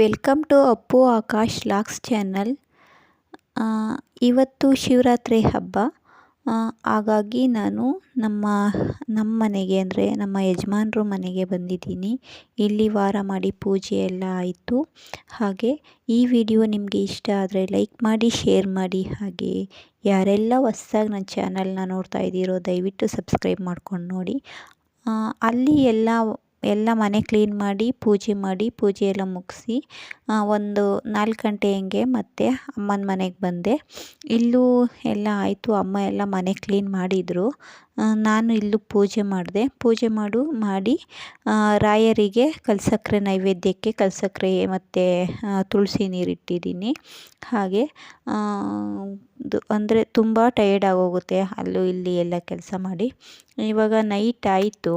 Welcome to Appu Akash ಲಾಕ್ಸ್ channel ಇವತ್ತು ಶಿವರಾತ್ರಿ ಹಬ್ಬ. ಹಾಗಾಗಿ ನಾನು ನಮ್ಮ ನಮ್ಮ ಮನೆಗೆ ಅಂದರೆ ನಮ್ಮ ಯಜಮಾನ್ರ ಮನೆಗೆ ಬಂದಿದ್ದೀನಿ. ಇಲ್ಲಿ ವಾರ ಮಾಡಿ ಪೂಜೆ ಎಲ್ಲ ಆಯಿತು. ಹಾಗೆ ಈ ವಿಡಿಯೋ ನಿಮಗೆ ಇಷ್ಟ ಆದರೆ ಲೈಕ್ ಮಾಡಿ ಶೇರ್ ಮಾಡಿ. ಹಾಗೆ ಯಾರೆಲ್ಲ ಹೊಸ್ದಾಗಿ ನನ್ನ ಚಾನಲ್ನ ನೋಡ್ತಾ ಇದ್ದೀರೋ ದಯವಿಟ್ಟು ಸಬ್ಸ್ಕ್ರೈಬ್ ಮಾಡ್ಕೊಂಡು ನೋಡಿ. ಅಲ್ಲಿ ಎಲ್ಲ ಎಲ್ಲ ಮನೆ ಕ್ಲೀನ್ ಮಾಡಿ, ಪೂಜೆ ಮಾಡಿ, ಪೂಜೆ ಎಲ್ಲ ಮುಗಿಸಿ ಒಂದು ನಾಲ್ಕು ಗಂಟೆ ಹಂಗೆ ಮತ್ತೆ ಅಮ್ಮನ ಮನೆಗೆ ಬಂದೆ. ಇಲ್ಲೂ ಎಲ್ಲ ಆಯಿತು, ಅಮ್ಮ ಎಲ್ಲ ಮನೆ ಕ್ಲೀನ್ ಮಾಡಿದರು. ನಾನು ಇಲ್ಲೂ ಪೂಜೆ ಮಾಡಿದೆ. ಪೂಜೆ ಮಾಡು, ಮಾಡಿ ರಾಯರಿಗೆ ಕಲ್ಸಕ್ಕರೆ ನೈವೇದ್ಯಕ್ಕೆ ಕಲ್ಸಕ್ಕರೆ ಮತ್ತು ತುಳಸಿ ನೀರಿಟ್ಟಿದ್ದೀನಿ ಹಾಗೆ ಅಂದರೆ ತುಂಬ ಟಯರ್ಡ್ ಆಗೋಗುತ್ತೆ ಅಲ್ಲೂ ಇಲ್ಲಿ ಎಲ್ಲ ಕೆಲಸ ಮಾಡಿ. ಇವಾಗ ನೈಟ್ ಆಯಿತು.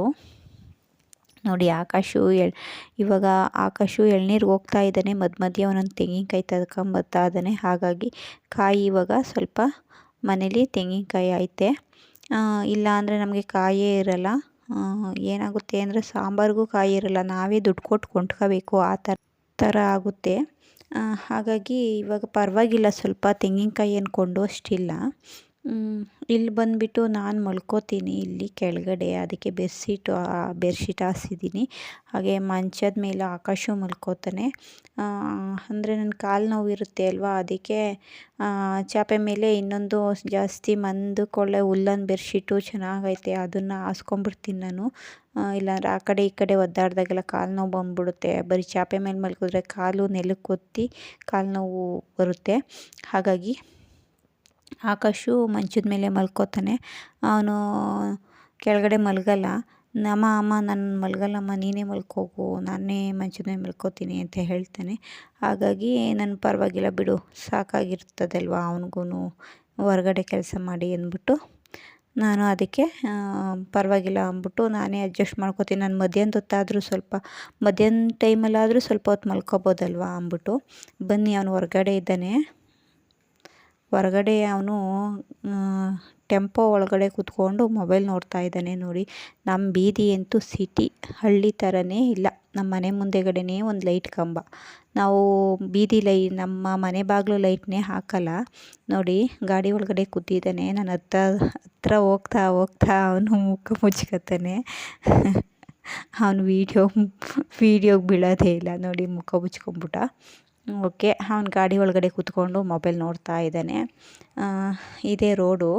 ನೋಡಿ ಆಕಾಶು ಎಳ್ ಇವಾಗ ಆಕಾಶು ಎಳ್ನೀರು ಹೋಗ್ತಾ ಇದ್ದಾನೆ. ಮಧ್ಯ ಮಧ್ಯ ಒಂದೊಂದು ತೆಂಗಿನಕಾಯಿ ತದ್ಕೊಂಬತ್ತಾ ಇದ್ದಾನೆ. ಹಾಗಾಗಿ ಕಾಯಿ ಇವಾಗ ಸ್ವಲ್ಪ ಮನೇಲಿ ತೆಂಗಿನಕಾಯಿ ಐತೆ. ಇಲ್ಲ ಅಂದರೆ ನಮಗೆ ಕಾಯೇ ಇರಲ್ಲ. ಏನಾಗುತ್ತೆ ಅಂದರೆ ಸಾಂಬಾರಿಗೂ ಕಾಯಿ ಇರಲ್ಲ. ನಾವೇ ದುಡ್ಡು ಕೊಟ್ಟು ಕೊಂಡ್ಕೋಬೇಕು. ಆ ಥರ ಥರ ಆಗುತ್ತೆ. ಹಾಗಾಗಿ ಇವಾಗ ಪರವಾಗಿಲ್ಲ. ಸ್ವಲ್ಪ ತೆಂಗಿನಕಾಯಿ ಅಂದ್ಕೊಂಡು ಕೊಂಡು ಅಷ್ಟಿಲ್ಲ. ಇಲ್ಲಿ ಬಂದುಬಿಟ್ಟು ನಾನು ಮಲ್ಕೋತೀನಿ ಇಲ್ಲಿ ಕೆಳಗಡೆ, ಅದಕ್ಕೆ ಬೆಡ್ಶೀಟು ಬೆಡ್ಶೀಟ್ ಹಾಸಿದ್ದೀನಿ. ಹಾಗೆ ಮಂಚದ ಮೇಲೆ ಆಕಾಶು ಮಲ್ಕೋತಾನೆ. ಅಂದರೆ ನನ್ನ ಕಾಲು ನೋವು ಇರುತ್ತೆ ಅಲ್ವಾ? ಅದಕ್ಕೆ ಚಾಪೆ ಮೇಲೆ ಇನ್ನೊಂದು ಜಾಸ್ತಿ ಮಂದು ಕೊಳ್ಳೆ ಉಲ್ಲನ್ ಬೆಡ್ಶೀಟು ಚೆನ್ನಾಗೈತೆ, ಅದನ್ನು ಹಾಸ್ಕೊಂಬಿಡ್ತೀನಿ ನಾನು. ಇಲ್ಲಾಂದ್ರೆ ಆ ಕಡೆ ಈ ಕಡೆ ಒದ್ದಾಡಿದಾಗೆಲ್ಲ ಕಾಲು ನೋವು ಬಂದ್ಬಿಡುತ್ತೆ. ಬರೀ ಚಾಪೆ ಮೇಲೆ ಮಲ್ಕಿದ್ರೆ ಕಾಲು ನೆಲಕ್ಕೆ ಒತ್ತಿ ಕಾಲು ನೋವು ಬರುತ್ತೆ. ಹಾಗಾಗಿ ಆಕಾಶು ಮಂಚದ ಮೇಲೆ ಮಲ್ಕೋತಾನೆ. ಅವನು ಕೆಳಗಡೆ ಮಲಗಲ್ಲ. ನಮ್ಮ ಅಮ್ಮ ನಾನು ಮಲಗಲ್ಲಮ್ಮ, ನೀನೇ ಮಲ್ಕೋಗು, ನಾನೇ ಮಂಚದ ಮೇಲೆ ಮಲ್ಕೋತೀನಿ ಅಂತ ಹೇಳ್ತಾನೆ. ಹಾಗಾಗಿ ನನ್ನ ಪರವಾಗಿಲ್ಲ ಬಿಡು, ಸಾಕಾಗಿರ್ತದಲ್ವ ಅವನಿಗೂ ಹೊರಗಡೆ ಕೆಲಸ ಮಾಡಿ ಅಂದ್ಬಿಟ್ಟು ನಾನು ಅದಕ್ಕೆ ಪರವಾಗಿಲ್ಲ ಅಂದ್ಬಿಟ್ಟು ನಾನೇ ಅಡ್ಜಸ್ಟ್ ಮಾಡ್ಕೋತೀನಿ. ನಾನು ಮಧ್ಯಾಹ್ನದ ಹೊತ್ತಾದರೂ ಸ್ವಲ್ಪ, ಮಧ್ಯಾಹ್ನ ಟೈಮಲ್ಲಾದರೂ ಸ್ವಲ್ಪ ಹೊತ್ತು ಮಲ್ಕೋಬೋದಲ್ವ ಅಂದ್ಬಿಟ್ಟು ಬನ್ನಿ, ಅವನು ಹೊರಗಡೆ ಇದ್ದಾನೆ. ಹೊರಗಡೆ ಅವನು ಟೆಂಪೋ ಒಳಗಡೆ ಕೂತ್ಕೊಂಡು ಮೊಬೈಲ್ ನೋಡ್ತಾ ಇದ್ದಾನೆ ನೋಡಿ. ನಮ್ಮ ಬೀದಿ ಅಂತೂ ಸಿಟಿ, ಹಳ್ಳಿ ಥರನೇ ಇಲ್ಲ. ನಮ್ಮ ಮನೆ ಮುಂದೆಗಡೆನೇ ಒಂದು ಲೈಟ್ ಕಂಬ. ನಾವು ಬೀದಿ ಲೈ, ನಮ್ಮ ಮನೆ ಬಾಗಿಲು ಲೈಟ್ನೇ ಹಾಕಲ್ಲ. ನೋಡಿ, ಗಾಡಿ ಒಳಗಡೆ ಕೂತಿದ್ದಾನೆ. ನಾನು ಹತ್ರ ಹತ್ರ ಹೋಗ್ತಾ ಹೋಗ್ತಾ ಅವನು ಮುಖ ಮುಚ್ಕೊತಾನೆ ಅವನು ವೀಡಿಯೋ ವೀಡಿಯೋಗೆ ಬೀಳೋದೇ ಇಲ್ಲ. ನೋಡಿ, ಮುಖ ಮುಚ್ಕೊಂಬಿಟ್ಟ ಓಕೆ, ಅವ್ನು ಗಾಡಿ ಒಳಗಡೆ ಕೂತ್ಕೊಂಡು ಮೊಬೈಲ್ ನೋಡ್ತಾ ಇದ್ದಾನೆ. ಇದೇ ರೋಡು.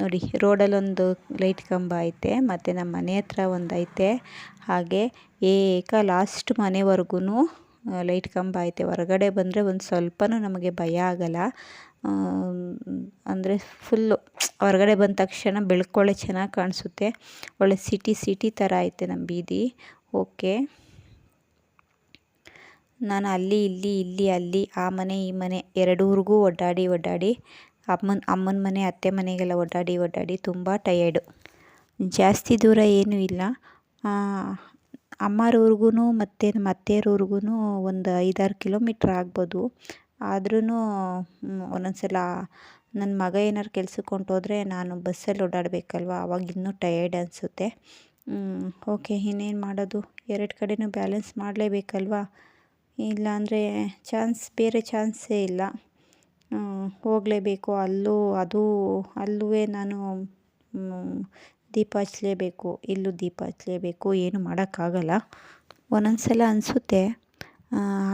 ನೋಡಿ, ರೋಡಲ್ಲೊಂದು ಲೈಟ್ ಕಂಬ ಐತೆ, ಮತ್ತು ನಮ್ಮ ಮನೆ ಹತ್ರ ಒಂದು ಐತೆ. ಹಾಗೆ ಏಕ ಲಾಸ್ಟ್ ಮನೆವರೆಗೂ ಲೈಟ್ ಕಂಬ ಐತೆ. ಹೊರಗಡೆ ಬಂದರೆ ಒಂದು ಸ್ವಲ್ಪನೂ ನಮಗೆ ಭಯ ಆಗಲ್ಲ. ಅಂದರೆ ಫುಲ್ಲು ಹೊರಗಡೆ ಬಂದ ತಕ್ಷಣ ಬೆಳ್ಕೊಳ್ಳೆ ಚೆನ್ನಾಗಿ ಕಾಣಿಸುತ್ತೆ. ಒಳ್ಳೆ ಸಿಟಿ ಸಿಟಿ ಥರ ಐತೆ ನಮ್ಮ ಬೀದಿ. ಓಕೆ. ನಾನು ಅಲ್ಲಿ, ಇಲ್ಲಿ ಇಲ್ಲಿ, ಅಲ್ಲಿ, ಆ ಮನೆ, ಈ ಮನೆ ಎರಡೂರಿಗೂ ಒಡ್ಡಾಡಿ ಒಡ್ಡಾಡಿ, ಅಮ್ಮನ ಅಮ್ಮನ ಮನೆ, ಅತ್ತೆ ಮನೆಗೆಲ್ಲ ಒಡ್ಡಾಡಿ ಒಡ್ಡಾಡಿ ತುಂಬ ಟಯರ್ಡು ಜಾಸ್ತಿ ದೂರ ಏನೂ ಇಲ್ಲ. ಅಮ್ಮರವ್ರಿಗೂ ಮತ್ತು ನಮ್ಮ ಅತ್ತೆಯವ್ರಿಗೂ ಒಂದು ಐದಾರು ಕಿಲೋಮೀಟ್ರ್ ಆಗ್ಬೋದು. ಆದ್ರೂ ಒಂದೊಂದು ಸಲ ನನ್ನ ಮಗ ಏನಾರು ಕೆಲ್ಸಕ್ಕೆ ಹೊಂಟೋದ್ರೆ ನಾನು ಬಸ್ಸಲ್ಲಿ ಓಡಾಡಬೇಕಲ್ವ? ಆವಾಗ ಇನ್ನೂ ಟಯರ್ಡ್ ಅನಿಸುತ್ತೆ. ಓಕೆ ಇನ್ನೇನು ಮಾಡೋದು? ಎರಡು ಕಡೆಯೂ ಬ್ಯಾಲೆನ್ಸ್ ಮಾಡಲೇಬೇಕಲ್ವಾ? ಇಲ್ಲಾಂದರೆ ಚಾನ್ಸ್, ಬೇರೆ ಚಾನ್ಸೇ ಇಲ್ಲ. ಹೋಗಲೇಬೇಕು. ಅಲ್ಲೂ, ಅದು ಅಲ್ಲೂ ನಾನು ದೀಪ ಹಚ್ಲೇಬೇಕು. ಇಲ್ಲೂ ದೀಪ ಹಚ್ಲೇಬೇಕು. ಏನು ಮಾಡೋಕ್ಕಾಗಲ್ಲ. ಒಂದೊಂದು ಸಲ ಅನಿಸುತ್ತೆ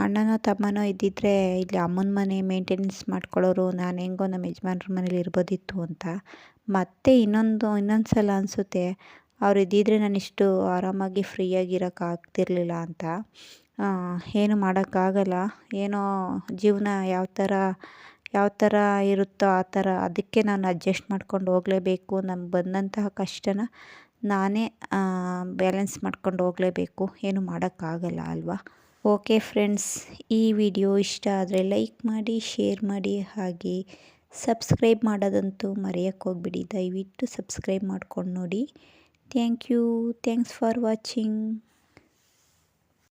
ಅಣ್ಣನೋ, ತಮ್ಮನೋ ಇದ್ದಿದ್ದರೆ ಇಲ್ಲಿ ಅಮ್ಮನ ಮನೆ ಮೇಂಟೆನೆನ್ಸ್ ಮಾಡ್ಕೊಳ್ಳೋರು, ನಾನು ಹೆಂಗೋ ನಮ್ಮ ಯಜಮಾನ್ರ ಮನೇಲಿ ಇರ್ಬೋದಿತ್ತು ಅಂತ. ಮತ್ತೆ ಇನ್ನೊಂದು ಇನ್ನೊಂದು ಸಲ ಅನಿಸುತ್ತೆ. ಅವ್ರು ಇದ್ದಿದ್ದರೆ ನಾನು ಇಷ್ಟು ಆರಾಮಾಗಿ ಫ್ರೀಯಾಗಿರೋಕ್ಕಾಗ್ತಿರ್ಲಿಲ್ಲ ಅಂತ. ಏನು ಮಾಡೋಕ್ಕಾಗಲ್ಲ. ಏನೋ ಜೀವನ ಯಾವ ಥರ ಯಾವ ಥರ ಇರುತ್ತೋ ಆ ಥರ ಅದಕ್ಕೆ ನಾನು ಅಡ್ಜಸ್ಟ್ ಮಾಡ್ಕೊಂಡು ಹೋಗಲೇಬೇಕು. ನಮ್ಗೆ ಬಂದಂತಹ ಕಷ್ಟನ ನಾನೇ ಬ್ಯಾಲೆನ್ಸ್ ಮಾಡ್ಕೊಂಡು ಹೋಗಲೇಬೇಕು. ಏನು ಮಾಡೋಕ್ಕಾಗಲ್ಲ ಅಲ್ವಾ? ಓಕೆ ಫ್ರೆಂಡ್ಸ್ ಈ ವಿಡಿಯೋ ಇಷ್ಟ ಆದರೆ ಲೈಕ್ ಮಾಡಿ ಶೇರ್ ಮಾಡಿ, ಹಾಗೆ ಸಬ್ಸ್ಕ್ರೈಬ್ ಮಾಡೋದಂತೂ ಮರೆಯೋಕ್ಕೆ ಹೋಗ್ಬಿಡಿ. ದಯವಿಟ್ಟು ಸಬ್ಸ್ಕ್ರೈಬ್ ಮಾಡ್ಕೊಂಡು ನೋಡಿ. Thank you thanks for watching